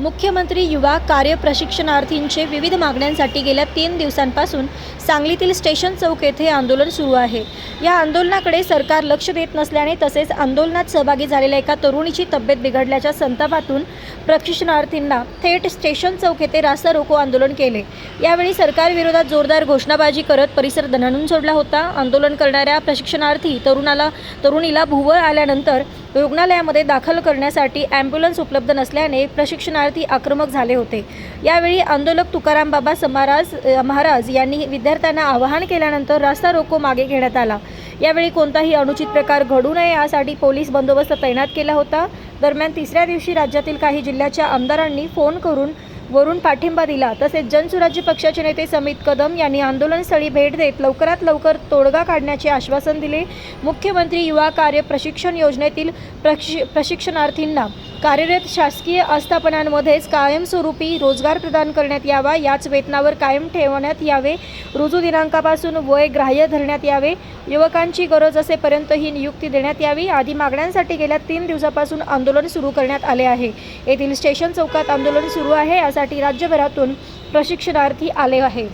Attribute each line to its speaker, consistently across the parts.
Speaker 1: मुख्यमंत्री युवा कार्य प्रशिक्षणार्थींचे विविध मागण्यांसाठी गेल्या तीन दिवसांपासून सांगलीतील स्टेशन चौक येथे आंदोलन सुरू आहे. या आंदोलनाकडे सरकार लक्ष देत नसल्याने तसेच आंदोलनात सहभागी झालेल्या एका तरुणीची तब्येत बिघडल्याच्या संतापातून प्रशिक्षणार्थींना थेट स्टेशन चौक येथे रास्ता रोको आंदोलन केले. यावेळी सरकारविरोधात जोरदार घोषणाबाजी करत परिसर दणाणून सोडला होता. आंदोलन करणाऱ्या प्रशिक्षणार्थी तरुणाला तरुणीला भुवळ आल्यानंतर रुग्णालयामध्ये दाखल करण्यासाठी ॲम्ब्युलन्स उपलब्ध नसल्याने प्रशिक्षणार्थी आक्रमक झाले होते. यावेळी आंदोलक तुकाराम बाबा समाराज महाराज यांनी विद्यार्थ्यांना आवाहन केल्यानंतर रास्ता रोको मागे घेण्यात आला. यावेळी कोणताही अनुचित प्रकार घडू नये यासाठी पोलीस बंदोबस्त तैनात केला होता. दरम्यान तिसऱ्या दिवशी राज्यातील काही जिल्ह्याच्या आमदारांनी फोन करून वरून पाठिंबा दिला. तसेच जनसुराज्य पक्षाचे नेते समित कदम यांनी आंदोलनस्थळी भेट देत लवकरात लवकर तोडगा काढण्याचे आश्वासन दिले. मुख्यमंत्री युवा कार्य प्रशिक्षण योजनेतील प्रशि प्रशिक्षणार्थींना कार्यरत शासकीय आस्थापनांमध्येच कायमस्वरूपी रोजगार प्रदान करण्यात यावा याच वेतनावर कायम ठेवण्यात यावे रुजू दिनांकापासून वय ग्राह्य धरण्यात यावे युवकांची गरज असेपर्यंत ही नियुक्ती देण्यात यावी आदी मागण्यांसाठी गेल्या तीन दिवसापासून आंदोलन सुरू करण्यात आले आहे. येथील स्टेशन चौकात आंदोलन सुरू आहे यासाठी राज्यभरातून प्रशिक्षणार्थी आले आहेत.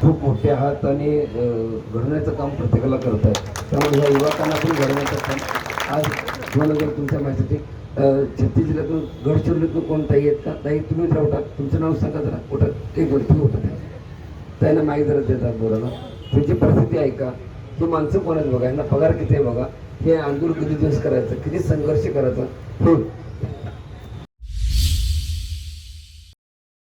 Speaker 2: खूप मोठे आहात आणि घडवण्याचं काम प्रत्येकाला करत आहे त्यामुळे ह्या युवकांना पण घडवण्याचं काम आज तुम्हाला जर तुमच्या माहिती छत्तीस जिल्ह्यातून गडचिरोलीतून कोण ताई येत का? ताई तुम्हीच राहता तुमचं नाव सांगा जरा. कुठं? एक मिनिट होतं त्यांना माहीत जरा देतात बोलायला. तुमची परिस्थिती ऐका ही माणसं कोण बघा? यांना पगार किती आहे बघा? हे आंदोलन किती दिवस करायचं? किती संघर्ष करायचा? हे